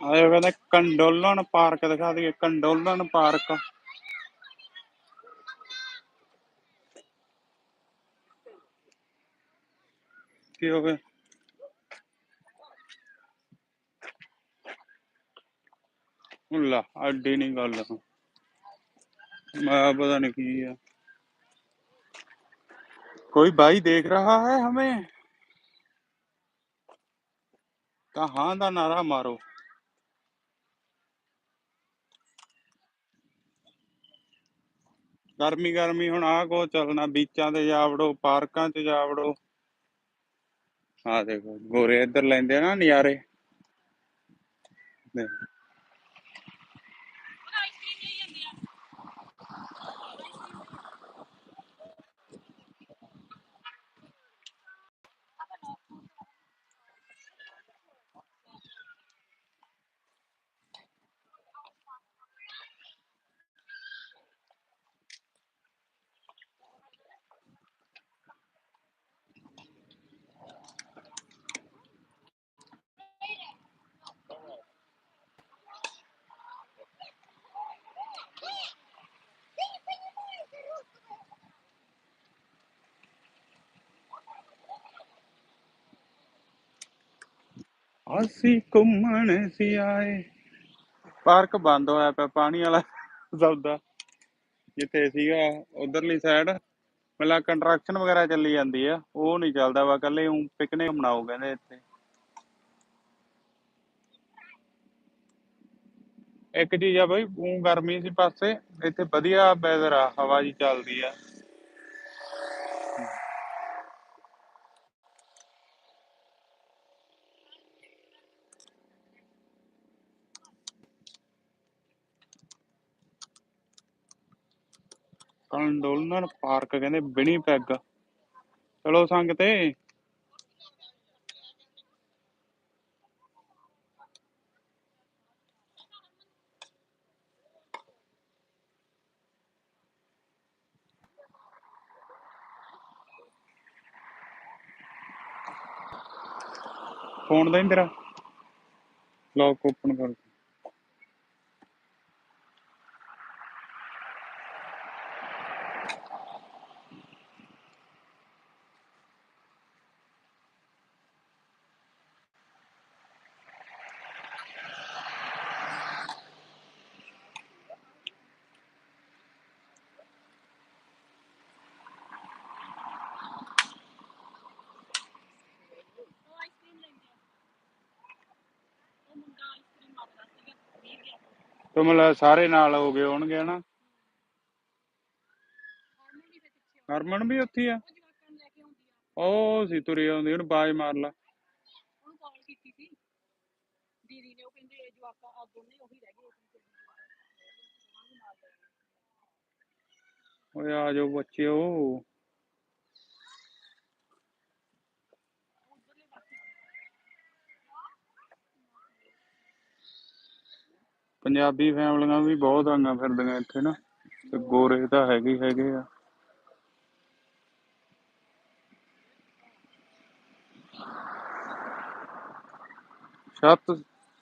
ਆਏ ਕਹਿੰਦੇ ਕੰਡੋਲਨ ਪਾਰਕ ਦਿਖਾ ਦਈਏ, ਕੰਡੋਲਨ ਪਾਰਕ। ਕੀ ਹੋ ਗਿਆ? ਲਾ, ਅੱਡੀ ਨਹੀਂ ਗੱਲ। ਮੈਂ ਪਤਾ ਨਹੀਂ ਕੀ ਆ। कोई भाई देख रहा है हमें कहाँ का नारा मारो ਗਰਮੀ ਗਰਮੀ ਹੁਣ ਆਹ ਕੋ ਚੱਲਣਾ ਬੀਚਾਂ ਤੇ ਜਾ ਵੜੋ ਪਾਰਕਾਂ 'ਚ ਜਾ ਵੜੋ ਆਹ ਦੇਖੋ ਗੋਰੇ ਇੱਧਰ ਲੈਂਦੇ ਆ ਨਾ ਨਜ਼ਾਰੇ ਅਸੀਂ ਘੁੰਮਣ ਸੀ ਆਏ। ਪਾਰਕ ਬੰਦ ਹੋਇਆ ਪਿਆ, ਪਾਣੀ ਵਾਲਾ ਸੌਦਾ। ਜਿੱਥੇ ਸੀਗਾ, ਉਧਰਲੀ ਸਾਈਡ ਪਹਿਲਾਂ ਕੰਸਟਰਕਸ਼ਨ ਵਗੈਰਾ ਚੱਲੀ ਜਾਂਦੀ ਆ, ਉਹ ਨਹੀਂ ਚੱਲਦਾ ਵਾ ਕੱਲੇ ਉਹ ਪਿਕਨਿਕ ਮਨਾਓ ਕਹਿੰਦੇ ਇੱਥੇ। ਇੱਕ ਚੀਜ਼ ਆ ਬਈ ਉਹ ਗਰਮੀ ਸੀ ਪਾਸੇ, ਇੱਥੇ ਵਧੀਆ ਵੈਦਰ ਆ, ਹਵਾ ਜੀ ਚੱਲਦੀ ਆ। ਕੰਡੋਲਨਰ ਪਾਰਕ ਕਹਿੰਦੇ ਬਿਨੀ ਪੈਗ। ਚਲੋ ਸੰਗ ਤੇ। ਫੋਨ ਦਾ ਤੇਰਾ। ਲੌਕ ਓਪਨ ਕਰ। ਤੇ ਮਤਲਬ ਸਾਰੇ ਨਾਲ ਹੋ ਗਏ ਹੋਣਗੇ ਹਨਾ? ਹਰਮਨ ਵੀ ਉੱਥੇ ਆ। ਉਹ ਸੀ ਤੁਰੀ ਆਉਂਦੀ ਉਹਨੂੰ ਬਾਜ ਮਾਰ ਲਾ। ਓਏ ਆ ਜਾਓ ਬੱਚਿਓ। ਪੰਜਾਬੀ ਫੈਮਲੀਆਂ ਵੀ ਬਹੁਤ ਆਈਆਂ ਫਿਰਦੀਆਂ ਇੱਥੇ ਨਾ, ਤੇ ਗੋਰੇ ਤਾਂ ਹੈਗੇ ਹੈਗੇ ਆ। ਸਤਿ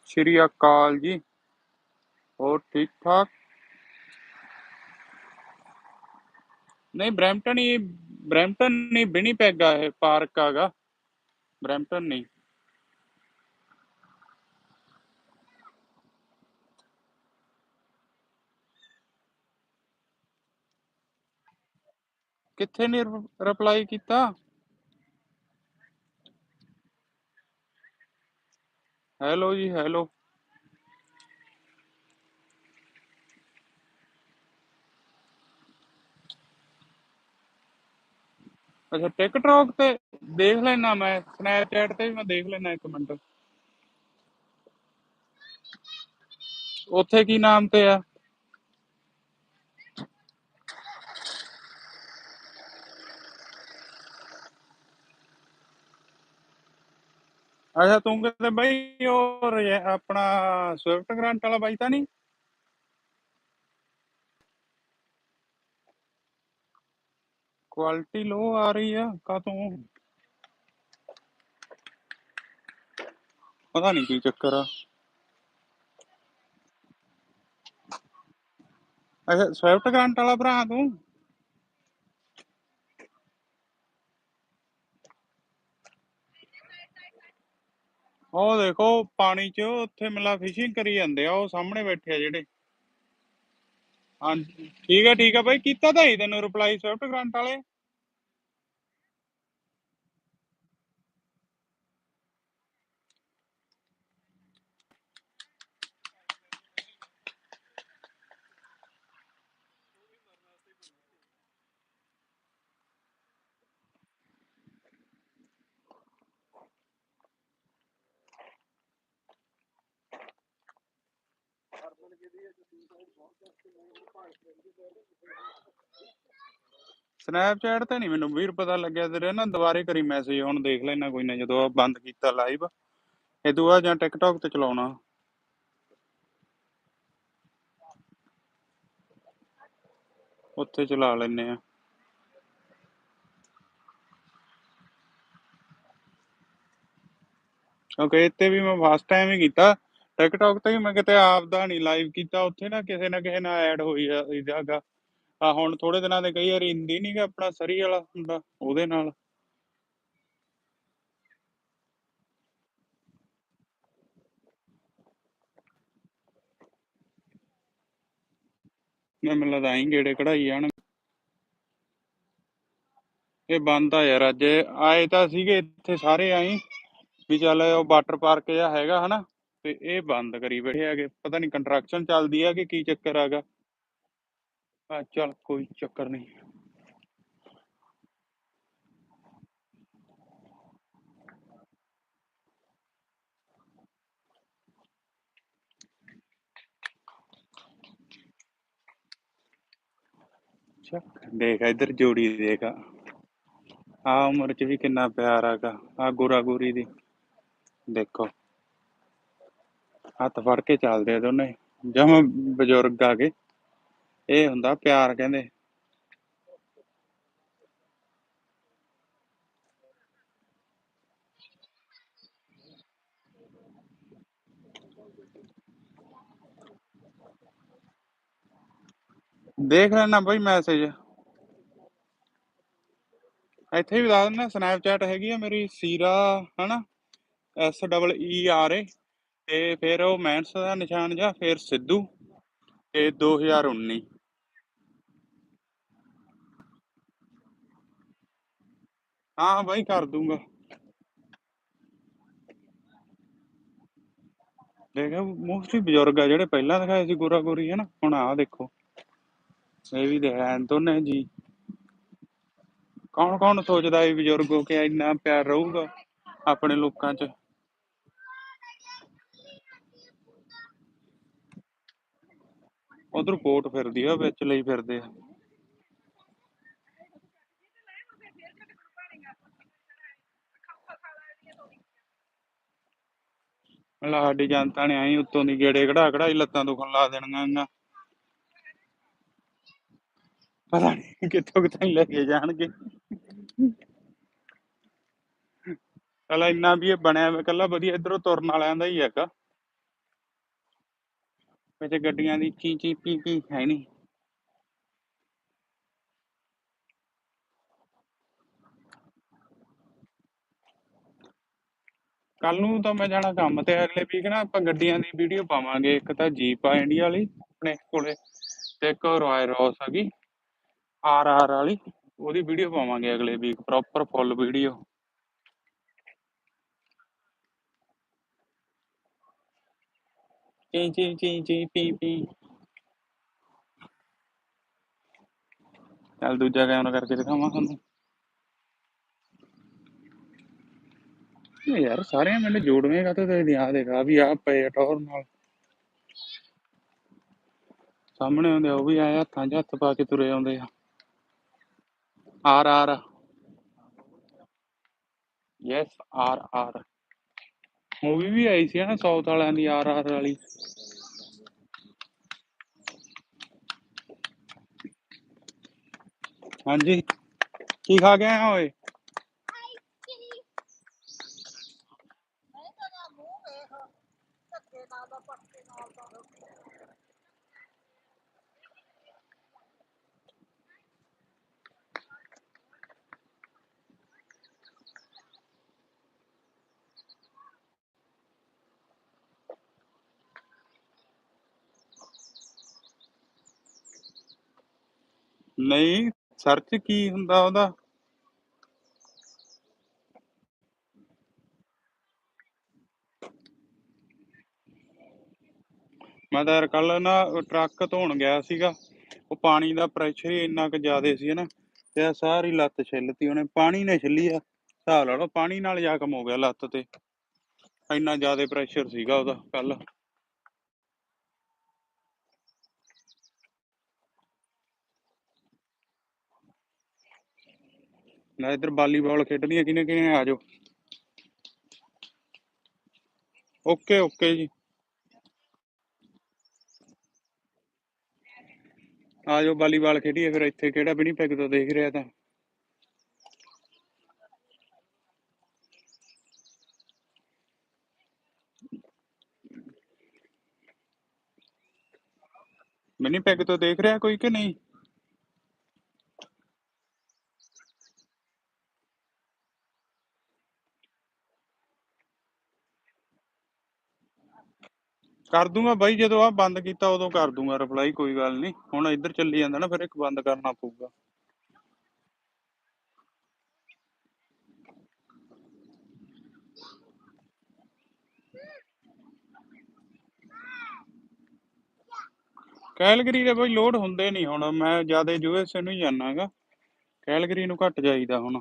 ਸ਼੍ਰੀ ਅਕਾਲ ਜੀ, ਹੋਰ ਠੀਕ ਠਾਕ? ਨਹੀਂ, ਬ੍ਰੈਂਪਟਨ ਹੀ, ਬ੍ਰੈਂਪਟਨ ਨਹੀਂ ਬਿਨੀ ਪੈਗਾ ਇਹ ਪਾਰਕ ਆਗਾ ਬ੍ਰੈਂਪਟਨ ਨਹੀਂ। ਕਿੱਥੇ ਨਹੀਂ ਰਿਪਲਾਈ ਕੀਤਾ? ਹੈਲੋ ਜੀ ਹੈਲੋ ਅੱਛਾ ਟਿਕਟੌਕ ਤੇ ਦੇਖ ਲੈਣਾ ਮੈਂ ਸਨੈਪਚੈਟ ਤੇ ਵੀ ਮੈਂ ਦੇਖ ਲੈਣਾ ਇੱਕ ਮਿੰਟ। ਉੱਥੇ ਕੀ ਨਾਮ ਤੇ ਆ? ਅੱਛਾ, ਤੂੰ ਕਿਤੇ ਬਈ ਉਹ ਰਜੈ- ਆਪਣਾ ਸਵਿਫਟ ਗਰੰਟ ਵਾਲਾ ਬਾਈ ਤਾਂ ਨਹੀਂ? ਕੁਆਲਿਟੀ ਲੋ ਆ ਰਹੀ ਆ ਕਾ ਤੂੰ ਪਤਾ ਨਹੀਂ ਕੀ ਚੱਕਰ ਆ। ਅੱਛਾ ਸਵਿਫਟ ਗਰੰਟ ਵਾਲਾ ਭਰਾ ਤੂੰ? ਉਹ ਦੇਖੋ, ਪਾਣੀ 'ਚ ਉੱਥੇ ਮਿਲਾ ਫਿਸ਼ਿੰਗ ਕਰੀ ਜਾਂਦੇ ਆ, ਉਹ ਸਾਹਮਣੇ ਬੈਠੇ ਆ ਜਿਹੜੇ। ਹਾਂਜੀ, ਠੀਕ ਆ ਠੀਕ ਆ ਬਾਈ, ਕੀਤਾ ਤਾਂ ਹੀ ਤੈਨੂੰ ਰਿਪਲਾਈ ਸਵਿਫਟ ਗਰੰਟ ਵਾਲੇ। ਸਨੈਪਚੈਟ ਤੇ ਨਹੀਂ ਮੈਨੂੰ ਵੀਰ ਪਤਾ ਲੱਗਿਆ, ਤੇਰੇ ਨਾ ਦੁਬਾਰੇ ਕਰੀ ਮੈਸੇਜ ਹੁਣ ਦੇਖ ਲੈਣਾ ਕੋਈ ਨਾ, ਜਦੋਂ ਬੰਦ ਕੀਤਾ ਲਾਈਵ ਇਹ ਤੋਂ ਜਾਂ ਟਿਕਟੌਕ ਤੇ ਚਲਾਉਣਾ। ਉੱਥੇ ਚਲਾ ਲੈਨੇ ਆ। ਓਕੇ ਇੱਥੇ ਵੀ ਮੈਂ ਫਸਟ ਟਾਈਮ ਹੀ ਕੀਤਾ। ਟਿਕਟੌਕ ਤੇ ਵੀ ਮੈਂ ਕਿਤੇ ਆਪ ਦਾ ਨਹੀਂ ਲਾਈਵ ਕੀਤਾ, ਉੱਥੇ ਨਾ ਕਿਸੇ ਨਾ ਕਿਸੇ ਨਾਲ ਐਡ ਹੋਈ ਜਾਗਾ। ਆ ਹੁਣ ਥੋੜੇ ਦਿਨਾਂ ਦੇ ਕਈ ਵਾਰੀ ਹਿੰਦੀ ਨਹੀਂ ਆਪਣਾ ਸਰੀ ਵਾਲਾ ਹੁੰਦਾ, ਉਹਦੇ ਨਾਲ। ਮੈਂ ਮੈਨੂੰ ਆਈ ਗੇੜੇ ਕਢਾਈ ਜਾਣ। ਇਹ ਬੰਦ ਆ ਯਾਰ ਅੱਜ, ਆਏ ਤਾਂ ਸੀਗੇ ਇੱਥੇ ਸਾਰੇ ਆਈ, ਵੀ ਚੱਲ ਉਹ ਵਾਟਰ ਪਾਰਕ ਜਿਹਾ ਹੈਗਾ, ਹਨਾ? ਤੇ ਇਹ ਬੰਦ ਕਰੀ ਬੈਠੇ ਹੈਗੇ। ਪਤਾ ਨਹੀਂ ਕੰਟਰੈਕਸ਼ਨ ਚੱਲਦੀ ਹੈ ਕਿ ਕੀ ਚੱਕਰ ਹੈਗਾ ਆ ਚੱਲ ਕੋਈ ਚੱਕਰ ਨਹੀਂ। ਦੇਖ ਇੱਧਰ ਜੋੜੀ ਦੇਖ। ਆ ਉਮਰ ਚ ਵੀ ਕਿੰਨਾ ਪਿਆਰ ਹੈਗਾ ਆ ਗੋਰਾ ਗੋਰੀ ਦੀ। ਦੇਖੋ। ਹੱਥ ਫੜ ਕੇ ਚੱਲਦੇ ਆ ਦੋਨੇ। ਜਮ ਬਜ਼ੁਰਗ ਆ ਗਏ। ਇਹ ਹੁੰਦਾ ਪਿਆਰ ਕਹਿੰਦੇ। ਦੇਖ ਲੈਣਾ ਬਈ ਮੈਸੇਜ। ਇੱਥੇ ਵੀ ਦੱਸ ਦਿੰਦਾ ਸਨੈਪਚੈਟ ਹੈਗੀ ਆ ਮੇਰੀ, ਸੀਰਾ, ਹਨਾ? S double E R A ਤੇ ਫਿਰ ਉਹ ਮੈਂਸ ਦਾ ਨਿਸ਼ਾਨ ਜਾਂ ਫਿਰ ਸਿੱਧੂ ਤੇ 2019 ਹਾਂ ਬਾਈ, ਕਰ ਦੂੰਗਾ। ਦੇਖਿਆ ਮੋਸਟਲੀ ਬਜ਼ੁਰਗ ਆ, ਜਿਹੜੇ ਪਹਿਲਾਂ ਦਿਖਾਏ ਸੀ ਗੋਰਾ ਗੋਰੀ ਹੈ ਨਾ ਹੁਣ ਆਹ ਦੇਖੋ। ਇਹ ਵੀ ਦਿਖਾਇਆ ਦੋਨੇ ਜੀ। ਕੌਣ ਕੌਣ ਸੋਚਦਾ ਇਹ ਬਜ਼ੁਰਗੋ ਕਿ ਇੰਨਾ ਪਿਆਰ ਰਹੂਗਾ ਆਪਣੇ ਲੋਕਾਂ 'ਚ? ਉਧਰ ਕੋਟ ਫਿਰਦੀ ਆ, ਵਿੱਚ ਲਈ ਫਿਰਦੇ ਆ। ਮਤਲਬ ਸਾਡੀ ਜਨਤਾ ਨੇ ਆਈ ਉੱਤੋਂ ਦੀ ਗੇੜੇ ਕਢਾ ਕਢਾਈ, ਲੱਤਾਂ ਦੁਖਣ ਲਾ ਦੇਣੀਆਂ ਆਂ ਪਤਾ ਨਹੀਂ ਕਿੱਥੋਂ ਕਿੱਥੋਂ ਲੈ ਕੇ ਜਾਣਗੇ। ਚਲ ਇੰਨਾ ਵੀ ਇਹ ਬਣਿਆ ਹੋਇਆ ਕੱਲਾ ਵਧੀਆ ਇਧਰੋਂ ਤੁਰਨ ਵਾਲਿਆਂ ਦਾ ਹੀ ਹੈਗਾ ਵਿੱਚ ਗੱਡੀਆਂ ਦੀ ਚੀ ਚੀ ਪੀ ਪੀ ਹੈ ਨਹੀਂ। ਕੱਲ ਨੂੰ ਤਾਂ ਮੈਂ ਜਾਣਾ ਕੰਮ ਤੇ, ਅਗਲੇ ਵੀਕ ਨਾ ਆਪਾਂ ਗੱਡੀਆਂ ਦੀ ਵੀਡੀਓ ਪਾਵਾਂਗੇ, ਇੱਕ ਤਾਂ ਜੀਪ ਆ ਇੰਡੀਆ ਵਾਲੀ, ਆਪਣੇ ਕੋਲੇ, ਤੇ ਇੱਕ ਰਾਇਲ ਰੋਸ ਹੈਗੀ ਆਰ ਆਰ ਵਾਲੀ, ਉਹਦੀ ਵੀਡੀਓ ਪਾਵਾਂਗੇ ਅਗਲੇ ਵੀਕ ਪ੍ਰੋਪਰ ਫੁੱਲ ਵੀਡੀਓ ਚੀ ਦੂਜਾ ਕੈਮਰਾ ਕਰਕੇ ਦਿਖਾਵਾਂ ਤੁਹਾਨੂੰ। ਯਾਰ ਸਾਰਿਆਂ ਮੈਨੂੰ ਜੋੜਵੇਂਗਾ ਤਾਂ ਤੇ ਆ ਦੇਖ ਵੀ ਆ ਪਏ ਟੌਰ ਨਾਲ। ਸਾਹਮਣੇ ਆਉਂਦੇ ਆ, ਉਹ ਵੀ ਆਏ ਹੱਥਾਂ 'ਚ ਹੱਥ ਪਾ ਕੇ ਤੁਰੇ ਆਉਂਦੇ ਆ। R R. Yes R R. Movie ਵੀ ਆਈ ਸੀ ਨਾ ਸਾਊਥ ਵਾਲਿਆਂ ਦੀ ਆਰ ਆਰ ਵਾਲੀ। ਹਾਂਜੀ। ਕੀ ਖਾ ਕੇ ਆ ਓਏ ਨਹੀਂ ਸਰਚ ਕੀ ਹੁੰਦਾ ਉਹਦਾ? ਮੈਂ ਤਾਂ ਯਾਰ ਕੱਲ ਨਾ ਟਰੱਕ ਧੋਣ ਗਿਆ ਸੀਗਾ। ਉਹ ਪਾਣੀ ਦਾ ਪ੍ਰੈਸ਼ਰ ਹੀ ਇੰਨਾ ਕੁ ਜ਼ਿਆਦਾ ਸੀ ਨਾ, ਤੇ ਆਹ ਸਾਰੀ ਲੱਤ ਛਿੱਲਤੀ ਉਹਨੇ, ਪਾਣੀ ਨੇ ਛਿੱਲੀ ਆ। ਹਿਸਾਬ ਲਾ ਲਓ, ਪਾਣੀ ਨਾਲ ਜ਼ਖਮ ਹੋ ਗਿਆ ਲੱਤ ਤੇ। ਇੰਨਾ ਜ਼ਿਆਦਾ ਪ੍ਰੈਸ਼ਰ ਸੀਗਾ ਉਹਦਾ ਕੱਲ ਮੈਂ ਇੱਧਰ ਵਾਲੀਬਾਲ ਖੇਡਣੀਆਂ ਕਿਨੇ ਕਿਨੇ ਆ ਜਾਓ। ਓਕੇ ਓਕੇ ਜੀ। ਆ ਜਾਓ, ਵਾਲੀਬਾਲ ਖੇਡੀਏ ਫਿਰ ਇੱਥੇ ਕਿਹੜਾ ਵੀ ਨਹੀਂ ਪੈਗ ਤੋਂ ਦੇਖ ਰਿਹਾ ਤਾਂ। ਮਿਨੀ ਪੈਗ ਤੋਂ ਦੇਖ ਰਿਹਾ ਕੋਈ ਕਿ ਨਹੀਂ? ਕਰ ਦੂੰਗਾ ਬਾਈ, ਜਦੋਂ ਆ ਬੰਦ ਕੀਤਾ ਉਦੋਂ ਕਰ ਦੂੰਗਾ ਰਿਪਲਾਈ ਕੋਈ ਗੱਲ ਨਹੀਂ। ਹੁਣ ਇੱਧਰ ਚੱਲੀ ਜਾਂਦਾ ਨਾ, ਫਿਰ ਇੱਕ ਬੰਦ ਕਰਨਾ ਪਊਗਾ। ਕੈਲਗਰੀ ਦੇ ਬਈ ਲੋਡ ਹੁੰਦੇ ਨਹੀਂ ਹੁਣ, ਮੈਂ ਜ਼ਿਆਦਾ ਯੂਐਸਏ ਨੂੰ ਹੀ ਜਾਣਾਗਾ। ਕੈਲਗਰੀ ਨੂੰ ਘੱਟ ਜਾਈਦਾ ਹੁਣ।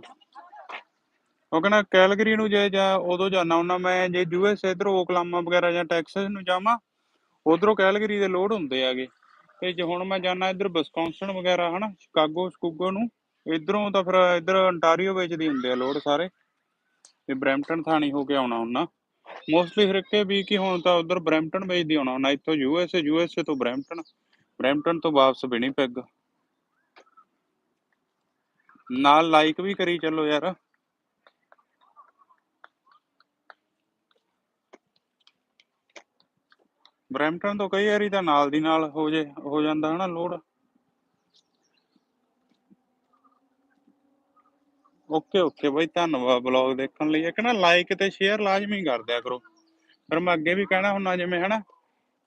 ਉਹ ਕਹਿੰਦਾ ਕੈਲਗਰੀ ਨੂੰ ਜੇ ਜਾਂ ਉਦੋਂ ਜਾਣਾ ਹੁੰਦਾ, ਮੈਂ ਜੇ ਯੂਐਸ ਇਧਰ ਓਕਲਾਮਾ ਵਗੈਰਾ ਜਾਂ ਟੈਕਸਸ ਨੂੰ ਜਾਵਾਂ, ਉਧਰੋਂ ਕੈਲਗਰੀ ਦੇ ਲੋਡ ਹੁੰਦੇ ਆਗੇ ਤੇ ਜੇ ਹੁਣ ਮੈਂ ਜਾਣਾ ਇਧਰ ਵਿਸਕੌਨਸਨ ਵਗੈਰਾ, ਹਨਾ, ਸ਼ਿਕਾਗੋ, ਸਕੂਗੋ ਨੂੰ, ਇਧਰੋਂ ਤਾਂ ਫਿਰ ਇਧਰ ਅੰਟਾਰੀਓ ਵਿੱਚ ਦੀ ਹੁੰਦੇ ਆ ਲੋਡ ਸਾਰੇ। ਤੇ ਬਰੈਂਪਟਨ ਥਾਣੀ ਹੋ ਕੇ ਆਉਣਾ ਹੁੰਦਾ। ਮੋਸਟਲੀ ਫਿਰ ਇੱਕੇ ਵੀ ਕਿ ਹੁਣ ਤਾਂ ਉਧਰ ਬਰੈਂਪਟਨ ਵਿੱਚ ਦੀ ਆਉਣਾ ਹੁੰਦਾ, ਇੱਥੋਂ ਯੂਐਸਏ ਯੂਐਸਏ ਤੋਂ ਬਰੈਂਪਟਨ ਬਰੈਂਪਟਨ ਤੋਂ ਵਾਪਸ ਬਿਨੀ ਪੈਗ ਨਾਲ ਲਾਈਕ ਵੀ ਕਰੀ ਚੱਲੋ ਯਾਰ। ਬਰੈਂਪਟਨ ਤੋਂ ਕਈ ਵਾਰੀ ਤਾਂ ਨਾਲ ਦੀ ਨਾਲ ਹੋ ਜੇ, ਹੋ ਜਾਂਦਾ ਹਨਾ ਲੋਡ। ਓਕੇ ਓਕੇ ਬਾਈ, ਧੰਨਵਾਦ ਬਲੌਗ ਦੇਖਣ ਲਈ। ਇੱਕ ਨਾ ਲਾਈਕ ਤੇ ਸ਼ੇਅਰ ਲਾਜ਼ਮੀ ਕਰ ਦਿਆ ਕਰੋ। ਪਰ ਮੈਂ ਅੱਗੇ ਵੀ ਕਹਿਣਾ ਹੁੰਨਾ ਜਿਵੇਂ ਹਨਾ,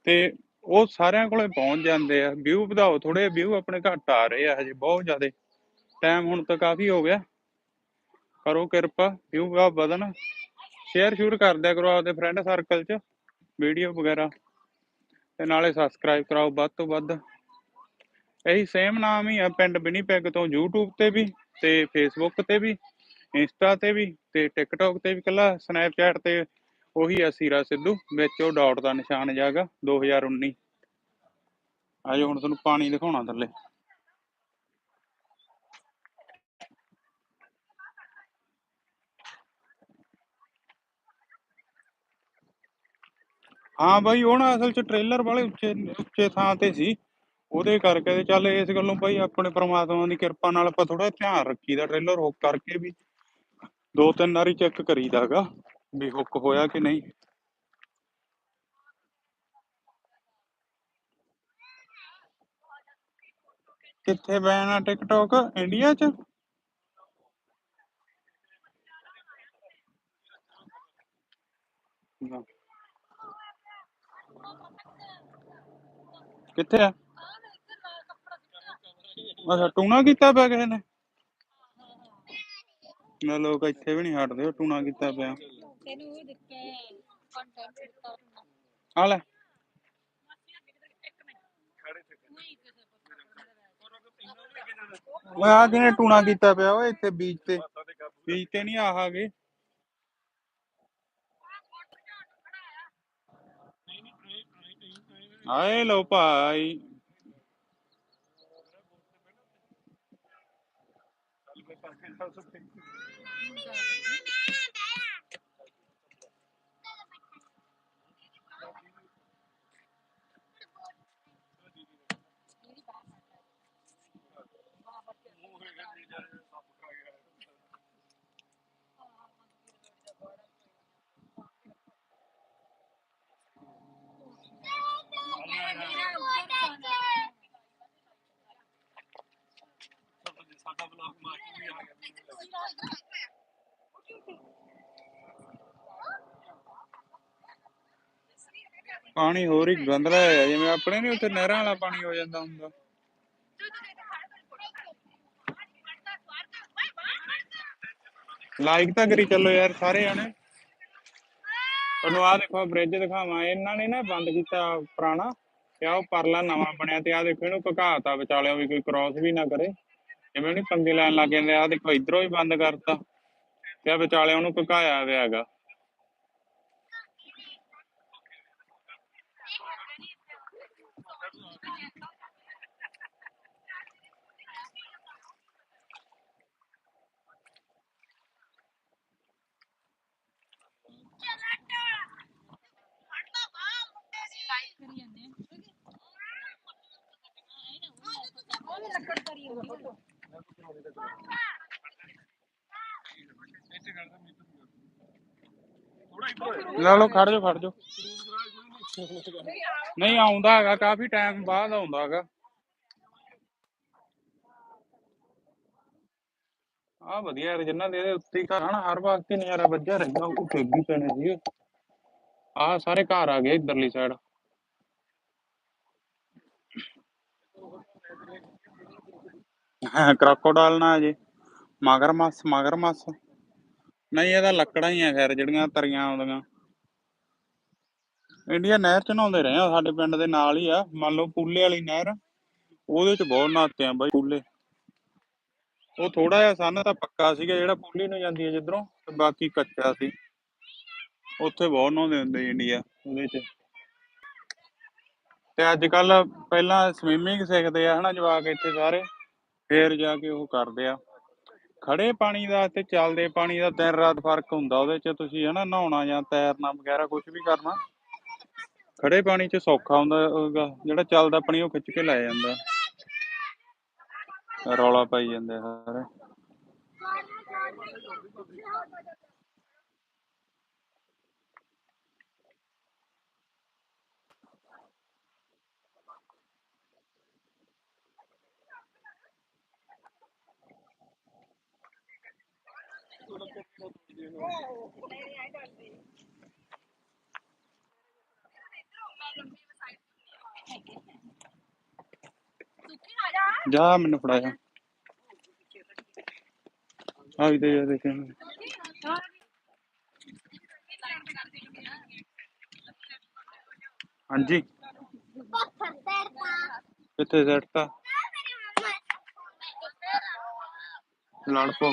ਤੇ ਉਹ ਸਾਰਿਆਂ ਕੋਲੇ ਪਹੁੰਚ ਜਾਂਦੇ ਆ। ਵਿਊ ਵਧਾਓ ਥੋੜੇ ਵਿਊ ਆਪਣੇ ਘੱਟ ਆ ਰਹੇ ਆ ਹਜੇ, ਬਹੁਤ ਜ਼ਿਆਦੇ। ਟਾਈਮ ਹੁਣ ਤਾਂ ਕਾਫੀ ਹੋ ਗਿਆ। ਕਰੋ ਕਿਰਪਾ ਵਿਊ ਵਧਣ। ਸ਼ੇਅਰ ਸ਼ੂਰ ਕਰ ਦਿਆ ਕਰੋ ਆਪਦੇ ਫਰੈਂਡ ਸਰਕਲ 'ਚ ਵੀਡੀਓ ਵਗੈਰਾ। ਤੇ ਨਾਲੇ ਸਬਸਕ੍ਰਾਈਬ ਕਰਾਓ ਵੱਧ ਤੋਂ ਵੱਧ। ਇਹੀ ਸੇਮ ਨਾਮ ਹੀ ਆ ਪਿੰਡ ਬਿਨੀਪੈਗ ਤੋਂ YouTube ਤੇ ਵੀ, ਤੇ Facebook ਤੇ ਵੀ ਇੰਸਟਾ ਤੇ ਵੀ, ਤੇ TikTok ਤੇ ਵੀ ਕੱਲਾ ਸਨੈਪਚੈਟ ਤੇ ਉਹੀ ਆ ਸੀਰਾ ਸਿੱਧੂ, ਵਿੱਚ ਉਹ ਡਾਟ ਦਾ ਨਿਸ਼ਾਨ ਜਾਗਾ 2019 ਆਜੋ ਹੁਣ ਤੁਹਾਨੂੰ ਪਾਣੀ ਦਿਖਾਉਣਾ ਥੱਲੇ। ਹਾਂ ਬਾਈ, ਉਹ ਨਾ ਅਸਲ ਚ ਟ੍ਰੇਲਰ ਵਾਲੇ ਉੱਚੇ ਉੱਚੇ ਥਾਂ ਤੇ ਸੀ। ਉਹਦੇ ਕਰਕੇ ਤੇ ਚੱਲ ਇਸ ਗੱਲੋਂ ਬਾਈ ਆਪਣੇ ਪ੍ਰਮਾਤਮਾ ਦੀ ਕਿਰਪਾ ਨਾਲ ਆਪਾਂ ਥੋੜਾ ਧਿਆਨ ਰੱਖੀਦਾ ਟ੍ਰੇਲਰ ਹੁੱਕ ਕਰਕੇ ਵੀ ਦੋ ਤਿੰਨ ਵਾਰੀ ਚੈੱਕ ਕਰੀਦਾਗਾ ਵੀ ਹੁੱਕ ਹੋਇਆ ਕਿ ਨਹੀਂ। ਕਿੱਥੇ ਬੈਨ ਆ ਟਿਕਟੌਕ ਇੰਡੀਆ ਚ? ਨਾ। ਕਿੱਥੇ ਆ? ਅੱਛਾ ਟੂਣਾ ਕੀਤਾ ਪਿਆ ਕਿਸੇ ਨੇ? ਨਾ ਲੋਕ ਇੱਥੇ ਵੀ ਨਹੀਂ ਹਟਦੇ ਉਹ ਟੂਣਾ ਕੀਤਾ ਪਿਆ। ਤੈਨੂੰ ਉਹ ਦਿੱਤੇ ਕੰਟੈਂਟ ਦਿੱਤਾ ਆ ਲੈ। ਓਏ ਆ ਕਿਨੇ ਟੂਣਾ ਕੀਤਾ ਪਿਆ ਓਏ ਇੱਥੇ ਬੀਚ ਤੇ। ਬੀਚ ਤੇ ਨਹੀਂ ਆਹ ਆਗੇ ਆਏ ਪਾਣੀ ਹੋਰ ਹੀ ਗੰਦਲਾ ਹੈ ਜਿਵੇਂ ਆਪਣੇ ਨਹੀਂ ਉੱਥੇ ਨਹਿਰਾਂ ਵਾਲਾ ਪਾਣੀ ਹੋ ਜਾਂਦਾ ਹੁੰਦਾ। ਲਾਈਕ ਤਾਂ ਕਰੀ ਚੱਲੋ ਯਾਰ ਸਾਰੇ ਜਾਣੇ। ਤੁਹਾਨੂੰ ਆਹ ਦੇਖੋ ਬ੍ਰਿਜ ਦਿਖਾਵਾਂ। ਇਹਨਾਂ ਨੇ ਨਾ ਬੰਦ ਕੀਤਾ ਪੁਰਾਣਾ, ਤੇ ਆਹ ਉਹ ਪਰਲਾ ਨਵਾਂ ਬਣਿਆ, ਤੇ ਆਹ ਦੇਖੋ ਇਹਨੂੰ ਘਕਾਤਾ ਵਿਚਾਲਿਓ ਵੀ ਕੋਈ ਕ੍ਰਾਸ ਵੀ ਨਾ ਕਰੇ। ਜਿਵੇਂ ਨਹੀਂ ਪੰਗੇ ਲੈਣ ਲੱਗ ਜਾਂਦੇ ਆ ਦੇਖੋ ਇਧਰੋਂ ਵੀ ਬੰਦ ਕਰਤਾ ਤੇ ਆ ਵਿਚਾਲਿਓ ਨੂੰ ਘਕਾਇਆ ਹੋਇਆ ਹੈਗਾ। ਕਰੀ ਲੈ ਲਓ, ਖੜ ਜਾਓ, ਖੜ ਜਾ ਨਹੀਂ, ਆਉਂਦਾ ਹੈਗਾ, ਕਾਫੀ ਟਾਈਮ ਬਾਅਦ ਆਉਂਦਾ ਹੈਗਾ। ਆ ਵਧੀਆ ਯਾਰ, ਜਿੰਨਾ ਦੇ ਇਹਦੇ ਉੱਤੇ ਘਰ ਆ ਹਰ ਵਕਤ ਹੀ ਨਜ਼ਾਰਾ ਵੱਜਿਆ ਰਹਿੰਦਾ, ਉਹ ਫੇਗੀ ਪੈਣੇ ਸੀ ਆ ਸਾਰੇ ਘਰ ਆ ਗਏ ਇਧਰਲੀ ਸਾਈਡ ਹਾਂ ਕ੍ਰੋਕੋਡਾਈਲ ਨਾ ਜੀ। ਮਗਰਮੱਛ ਮਗਰਮੱਛ ਨਹੀਂ ਇਹਦਾ ਲੱਕੜਾਂ ਹੀ ਆ ਖੈਰ, ਜਿਹੜੀਆਂ ਤਰੀਆਂ ਆਉਂਦੀਆਂ। ਇੰਡੀਆ ਨਹਿਰ ਚ ਨਹਾਉਂਦੇ ਰਹੇ ਆ, ਸਾਡੇ ਪਿੰਡ ਦੇ ਨਾਲ ਹੀ ਆ। ਮੰਨ ਲਓ ਪੂਲੇ ਵਾਲੀ ਨਹਿਰ, ਉਹਦੇ ਚ ਬਹੁਤ ਨਹਾਤੇ ਆ ਬਾਈ ਪੂਲੇ। ਉਹ ਥੋੜਾ ਜਿਹਾ ਸੰਨ, ਤਾਂ ਪੱਕਾ ਸੀਗਾ, ਜਿਹੜਾ ਪੂਲੀ ਨੂੰ ਜਾਂਦੀ ਹੈ ਜਿੱਧਰੋਂ, ਤੇ ਬਾਕੀ ਕੱਚਾ ਸੀ। ਉੱਥੇ ਬਹੁਤ ਨਹਾਉਂਦੇ ਹੁੰਦੇ ਇੰਡੀਆ, ਉਹਦੇ ਚ। ਤੇ ਅੱਜ ਕੱਲ ਪਹਿਲਾਂ ਸਵਿਮਿੰਗ ਸਿੱਖਦੇ ਆ, ਹਨਾ, ਜਵਾਕ ਇੱਥੇ ਸਾਰੇ। ਫੇਰ ਜਾ ਕੇ ਉਹ ਕਰਦੇ ਆ। ਖੜੇ ਪਾਣੀ ਦਾ ਤੇ ਚੱਲਦੇ ਪਾਣੀ ਦਾ ਦਿਨ ਰਾਤ ਫ਼ਰਕ ਹੁੰਦਾ ਉਹਦੇ ਚ, ਤੁਸੀਂ ਹਨਾ ਨਹਾਉਣਾ ਜਾਂ ਤੈਰਨਾ ਵਗੈਰਾ ਕੁਝ ਵੀ ਕਰਨਾ। ਖੜੇ ਪਾਣੀ ਚ ਸੌਖਾ ਹੁੰਦਾ ਜਿਹੜਾ ਚੱਲਦਾ ਪਾਣੀ ਉਹ ਖਿੱਚ ਕੇ ਲੈ ਜਾਂਦਾ। ਰੌਲਾ ਪਾਈ ਜਾਂਦੇ ਸਾਰੇ ਜਾ ਮੈਨੂੰ ਫੜਾਇਆ। ਆ ਵੀ ਦੇ ਦੇ ਕੇ ਹਾਂਜੀ। ਕਿੱਥੇ ਸੱਟਤਾ ਲੜ ਪੋ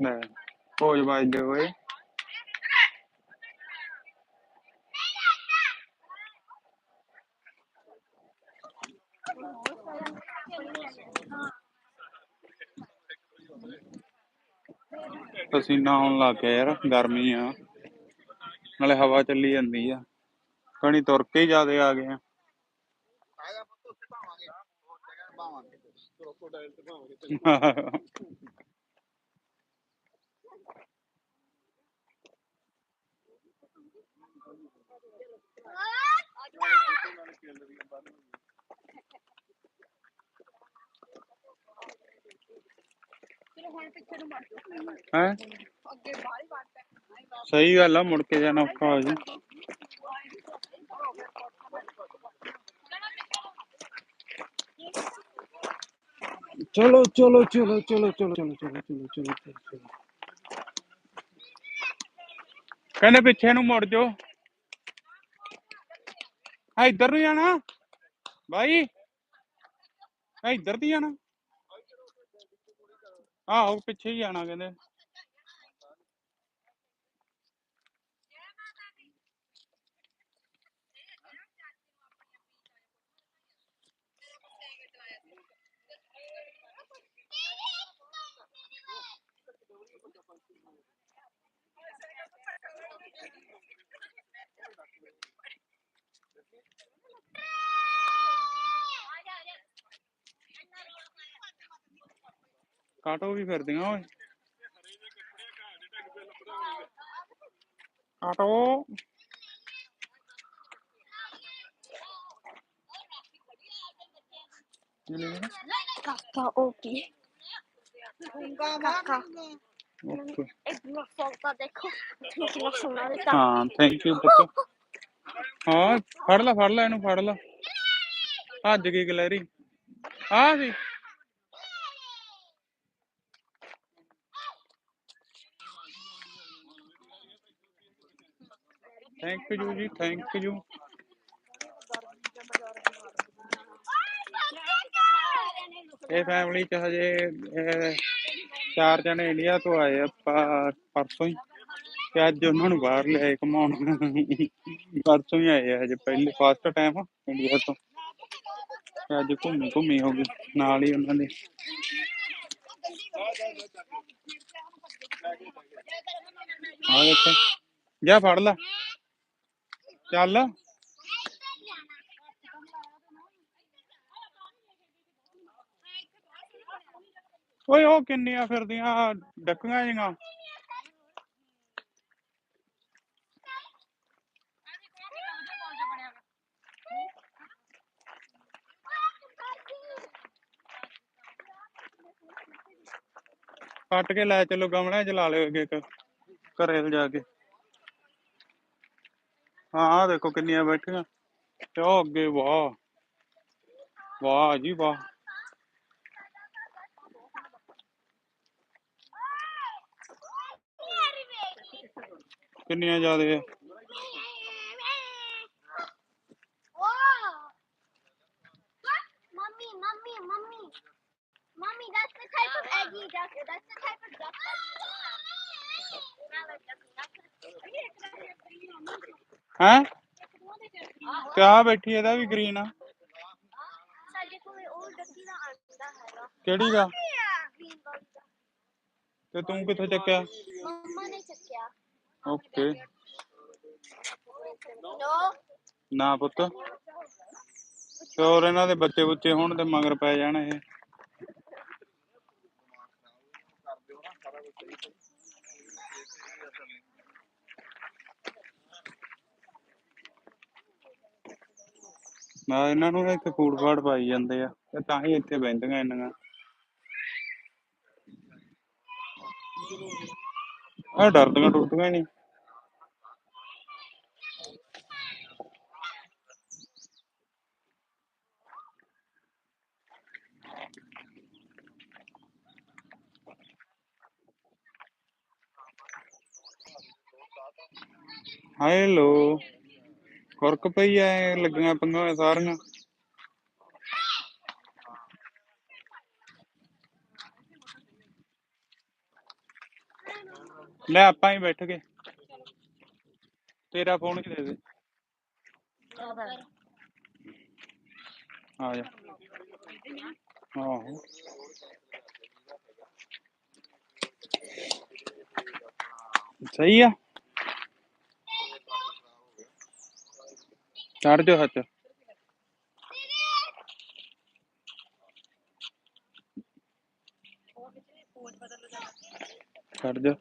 ਹਾਲ ਲੈ ਭੋਜ ਵੱਜਦੇ ਹੋਏ। ਪਸੀਨਾ ਆਉਣ ਲੱਗ ਗਿਆ ਯਾਰ ਗਰਮੀ ਆ। ਨਾਲੇ ਹਵਾ ਚੱਲੀ ਜਾਂਦੀ ਆ। ਕਣੀ ਤੁਰ ਕੇ ਹੀ ਜਿਆਦੇ ਆ ਗਏ ਆ। ਭਾਵਾਂਗੇ ਅੱਗੇ ਬਾਹਰ ਹੀ? ਸਹੀ ਗੱਲ ਆ ਮੁੜ ਕੇ ਜਾਣਾ ਔਖਾ ਹੋ ਜੀ ਚਲੋ ਚਲੋ ਚਲੋ ਚਲੋ ਚਲੋ ਚਲੋ ਚਲੋ ਚਲੋ ਚਲੋ ਚਲੋ। ਕਹਿੰਦੇ ਪਿੱਛੇ ਨੂੰ ਮੁੜ ਜਾਓ। ਇੱਧਰ ਨੂੰ ਜਾਣਾ। ਬਾਈ ਆ ਇੱਧਰ ਦੀ ਜਾਣਾ। ਆਹੋ ਪਿੱਛੇ ਹੀ ਜਾਣਾ ਕਹਿੰਦੇ। ਕਾਟੋ ਵੀ ਫਿਰਦੀਆਂ ਓਏ। ਕਾਟੋ? ਕਾਕਾ ਓਕੇ। ਕਾਕਾ। ਓਕੇ। ਇਤਨਾ ਫੋਟੋ ਦੇਖੋ ਕਿੰਨਾ ਸੋਹਣਾ ਦਿੱਤਾ ਹਾਂ ਥੈਂਕ ਯੂ ਪੁੱਤ। ਹਾਂ ਫੜ ਲੈ ਫੜ ਲੈ ਇਹਨੂੰ ਫੜ ਲੈ। ਭੱਜ ਗਈ ਗਲੈਰੀ। ਆ ਸੀ। Thank you ji thank you ਇਹ ਫੈਮਿਲੀ ਚ ਹਜੇ ਚਾਰ ਜਣੇ ਇੰਡੀਆ ਤੋਂ ਆਏ ਆ ਪਰਸੋਂ ਹੀ। ਤੇ ਅੱਜ ਉਹਨਾਂ ਨੂੰ ਬਾਹਰ ਲਿਆਏ ਘਮਾਉਣ। ਪਰਸੋਂ ਹੀ ਆਏ ਆ ਹਜੇ ਪਹਿਲੇ ਫਸਟ ਟਾਈਮ ਇੰਡੀਆ ਤੋਂ। ਤੇ ਅੱਜ ਘੁੰਮੀ ਘੁੰਮੀ ਹੋ ਗਈ ਨਾਲ ਹੀ ਉਹਨਾਂ ਦੇ। ਆ ਦੇਖੋ। ਜਾ ਫੜ ਲੈ। ਚੱਲ। ਓਏ, ਉਹ ਕਿੰਨੀਆਂ ਫਿਰਦੀਆਂ ਡੱਕੀਆਂ ਜਿਹੀਆਂ ਕੱਟ ਕੇ ਲੈ ਚਲੋ, ਗਮਲਿਆਂ ਚ ਲਾ ਲਿਓ ਅੱਗੇ ਇੱਕ ਘਰੇ ਜਾ ਕੇ। ਹਾਂ ਆਹ ਦੇਖੋ ਕਿੰਨੀਆਂ ਬੈਠੀਆਂ। ਤੇ ਉਹ ਅੱਗੇ ਵਾਹ ਵਾਹ ਜੀ ਵਾਹ। ਕਿੰਨੀਆਂ ਜ਼ਿਆਦਾ ਕਿਆ ਬੈਠੀ ਇਹਦਾ ਵੀ ਗ੍ਰੀਨ ਆ। ਸਾਡੇ ਕੋਲ ਉਹ ਡੱਕੀ ਦਾ ਆਂਦਾ ਹੈਗਾ। ਕਿਹੜੀ ਦਾ? ਗ੍ਰੀਨ ਬਲਬ ਦਾ। ਤੇ ਤੂੰ ਕਿੱਥੋਂ ਚੱਕਿਆ? ਮੰਮਾ ਨੇ ਚੱਕਿਆ। ਓਕੇ। ਨੋ ਨਾ ਪੁੱਤ। ਹੋਰ ਇਹਨਾਂ ਦੇ ਬੱਚੇ ਬੁੱਚੇ ਹੋਣ ਤੇ ਮਗਰ ਪੈ ਜਾਣ ਇਹ। ਮੈਂ ਇਹਨਾਂ ਨੂੰ ਨਾ ਇੱਥੇ ਫੂਡ ਫਾੜ ਪਾਈ ਜਾਂਦੇ ਆ, ਤੇ ਤਾਂ ਹੀ ਇੱਥੇ ਬਹਿੰਦੀਆਂ ਇੰਨੀਆਂ। ਆ ਡਰਦੀਆਂ ਟੁੱਟਦੀਆਂ ਨਹੀਂ। ਹੈਲੋ ਖੁਰਕ ਪਈ ਐ, ਲੱਗੀਆਂ ਪੰਗਾਂ ਸਾਰੀਆਂ। ਲੈ ਆਪਾਂ ਹੀ ਬੈਠ ਗਏ। ਤੇਰਾ ਫੋਨ ਕਿ ਦੇ ਦੇ। ਆ ਜਾ। ਆਹੋ। ਸਹੀ ਆ। ਚੜ ਜਾ ਹੱਥ ਚੜ ਜਾ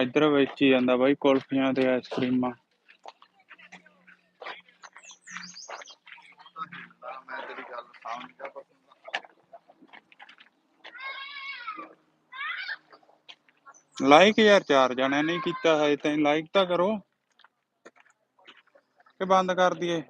ਇੱਧਰ ਵੇਚੀ ਜਾਂਦਾ ਬਾਈ ਕੁਲਫੀਆਂ ਤੇ ਆਈਸਕ੍ਰੀਮਾਂ ਮੈਂ ਤੇਰੀ ਗੱਲ ਸਮਝ ਗਿਆ ਪਰ ਲਾਈਕ ਯਾਰ, ਚਾਰ ਜਣਿਆਂ ਨੇ ਕੀਤਾ ਹੈ ਤੈਂ ਲਾਈਕ ਤਾਂ ਕਰੋ। ਕਿ ਬੰਦ ਕਰ ਦਈਏ?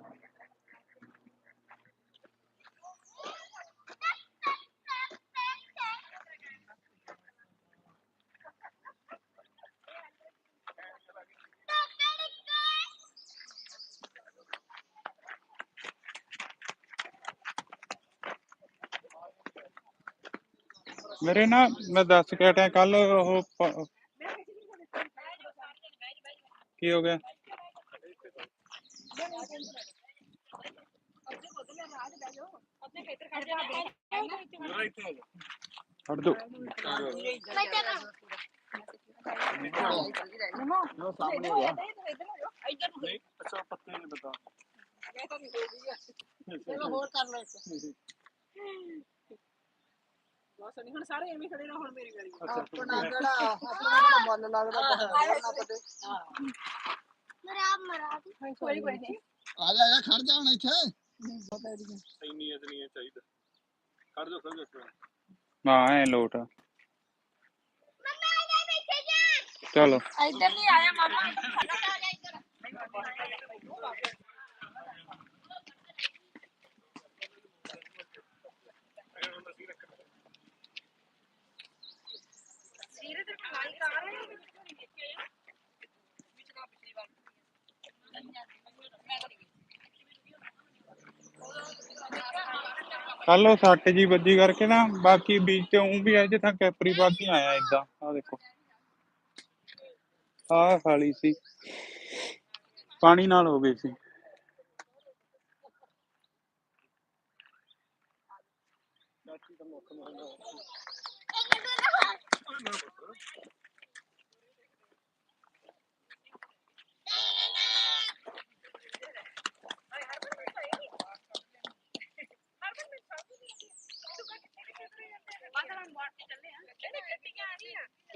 ਮੇਰੇ ਨਾ ਮੈਂ ਦੱਸ ਕੇ ਹਟਿਆ ਕੱਲ ਉਹ ਪ- ਕੀ ਹੋ ਗਿਆ ਮੇਰਾ ਇੱਥੇ ਆ ਜਾ ਹਟ ਦੋ ਮੈਂ ਚੱਲਾਂ ਨਹੀਂ ਅੱਛਾ ਪੱਤੇ ਨਹੀਂ ਪਤਾ ਚਲੋ ਹੋਰ ਕਰ ਲਓ ਇੱਕ ਬਸ ਨਹੀਂ ਹੁਣ ਸਾਰੇ ਐਵੇਂ ਖੜੇ ਰਹੋ ਹੁਣ ਮੇਰੀ ਵਾਰੀ ਆਪਣਾ ਕਿਹੜਾ ਆਪਣਾ ਕਿਹੜਾ ਮਨ ਲੱਗਦਾ ਬਹੁਤ ਨਾ ਪਤੇ ਮਰਾ ਮਰਾ। ਦੀ ਕੋਈ ਕੋਈ ਨਹੀਂ ਆ ਜਾ ਆ ਜਾ ਖੜ ਜਾ ਹੁਣ ਇੱਥੇ। ਇੰਨੀ ਅਜ ਨਹੀਂ ਚਾਹੀਦਾ। ਖੜ ਜਾ ਖੜ ਜਾ ਹਾਂ ਐ ਲੋਟ ਆ। ਮੰਮਾ ਆ ਜਾ ਬੈਠੇ ਜਾ। ਚਲੋ। ਇੱਧਰ ਨਹੀਂ ਆਇਆ ਮਾਮਾ। ਆ ਜਾ ਇੱਧਰ ਸੀਰੇ ਤੇ ਖਾਈ ਕਾਰ ਹੈ ਪਿਛਲਾ ਪਿਛਲੀ ਵਾਰ ਕੱਲ ਸੱਟ ਜੀ ਵੱਜੀ ਕਰਕੇ ਨਾ, ਬਾਕੀ ਬੀਚ ਤੇ ਉਂ ਵੀ ਅਜੇ ਤੱਕ ਕੈਪਰੀ ਬਾਕੀ ਆਇਆ ਇਦਾਂ ਆ ਦੇਖੋ। ਆਹ ਖਾਲੀ ਸੀ। ਪਾਣੀ ਨਾਲ ਹੋ ਗਈ ਸੀ।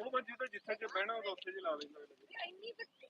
ਉਹ ਮੈਂ ਤਾਂ ਜਿੱਥੇ ਚ ਬਹਿਣਾ ਉਹਦਾ ਉੱਥੇ ਜੀ ਲਾ ਲੈਂਦਾ।